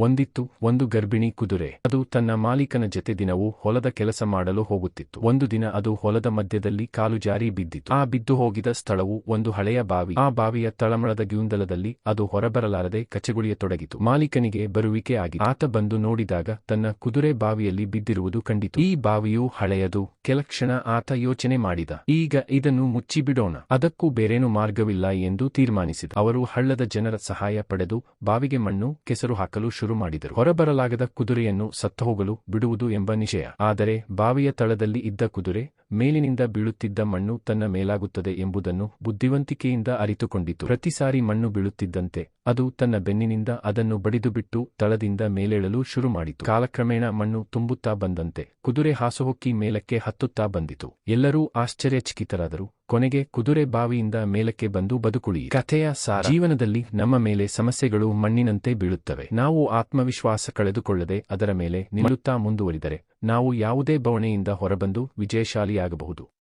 ಒಂದಿತ್ತು, ಒಂದು ಗರ್ಭಿಣಿ ಕುದುರೆ. ಅದು ತನ್ನ ಮಾಲೀಕನ ಜತೆ ದಿನವೂ ಹೊಲದ ಕೆಲಸ ಮಾಡಲು ಹೋಗುತ್ತಿತ್ತು. ಒಂದು ದಿನ ಅದು ಹೊಲದ ಮಧ್ಯದಲ್ಲಿ ಕಾಲು ಜಾರಿ ಬಿದ್ದಿತು ಆ ಬಿದ್ದು ಹೋಗಿದ ಸ್ಥಳವು ಒಂದು ಹಳೆಯ ಬಾವಿ. ಆ ಬಾವಿಯ ತಳಮಳದ ಗ್ಯೂಂದಲದಲ್ಲಿ ಅದು ಹೊರಬರಲಾರದೆ ಕಚಗುಳಿಯತೊಡಗಿತು. ಮಾಲೀಕನಿಗೆ ಬರುವಿಕೆ ಆಗಿ ಆತ ಬಂದು ನೋಡಿದಾಗ ತನ್ನ ಕುದುರೆ ಬಾವಿಯಲ್ಲಿ ಬಿದ್ದಿರುವುದು ಕಂಡಿತು. ಈ ಬಾವಿಯು ಹಳೆಯದು. ಕೆಲಕ್ಷಣ ಆತ ಯೋಚನೆ ಮಾಡಿದ. ಈಗ ಇದನ್ನು ಮುಚ್ಚಿಬಿಡೋಣ. ಅದಕ್ಕೂ ಬೇರೇನು ಮಾರ್ಗವಿಲ್ಲ ಎಂದು ತೀರ್ಮಾನಿಸಿದ. ಅವರು ಹಳ್ಳದ ಜನರ ಸಹಾಯ ಪಡೆದು ಬಾವಿಗೆ ಮಣ್ಣು, ಕೆಸರು ಹಾಕಲು ಶುರು ಮಾಡಿದರು. ಹೊರಬರಲಾಗದ ಕುದುರೆಯನ್ನು ಸತ್ತುಹೋಗಲು ಬಿಡುವುದು ಎಂಬ ನಿಷಯ ಆದರೆ ಬಾವಿಯ ತಳದಲ್ಲಿ ಇದ್ದ ಕುದುರೆ ಮೇಲಿನಿಂದ ಬೀಳುತ್ತಿದ್ದ ಮಣ್ಣು ತನ್ನ ಮೇಲಾಗುತ್ತದೆ ಎಂಬುದನ್ನು ಬುದ್ಧಿವಂತಿಕೆಯಿಂದ ಅರಿತುಕೊಂಡಿತು. ಪ್ರತಿ ಸಾರಿ ಮಣ್ಣು ಬೀಳುತ್ತಿದ್ದಂತೆ ಅದು ತನ್ನ ಬೆನ್ನಿನಿಂದ ಅದನ್ನು ಬಡಿದುಬಿಟ್ಟು ತಳದಿಂದ ಮೇಲೇಳಲು ಶುರು ಮಾಡಿತು. ಕಾಲಕ್ರಮೇಣ ಮಣ್ಣು ತುಂಬುತ್ತಾ ಬಂದಂತೆ ಕುದುರೆ ಹಾಸುಹೊಕ್ಕಿ ಮೇಲಕ್ಕೆ ಹತ್ತುತ್ತಾ ಬಂದಿತು. ಎಲ್ಲರೂ ಆಶ್ಚರ್ಯಚಕಿತರಾದರು. ಕೊನೆಗೆ ಕುದುರೆ ಬಾವಿಯಿಂದ ಮೇಲಕ್ಕೆ ಬಂದು ಬದುಕುಳಿ ಕಥೆಯ ಸಾರ. ಜೀವನದಲ್ಲಿ ನಮ್ಮ ಮೇಲೆ ಸಮಸ್ಯೆಗಳು ಮಣ್ಣಿನಂತೆ ಬೀಳುತ್ತವೆ. ನಾವು ಆತ್ಮವಿಶ್ವಾಸ ಕಳೆದುಕೊಳ್ಳದೆ ಅದರ ಮೇಲೆ ನಿಲ್ಲುತ್ತಾ ಮುಂದುವರಿದರೆ ನಾವು ಯಾವುದೇ ಬವಣೆಯಿಂದ ಹೊರಬಂದು ವಿಜಯಶಾಲಿಯಾಗಬಹುದು.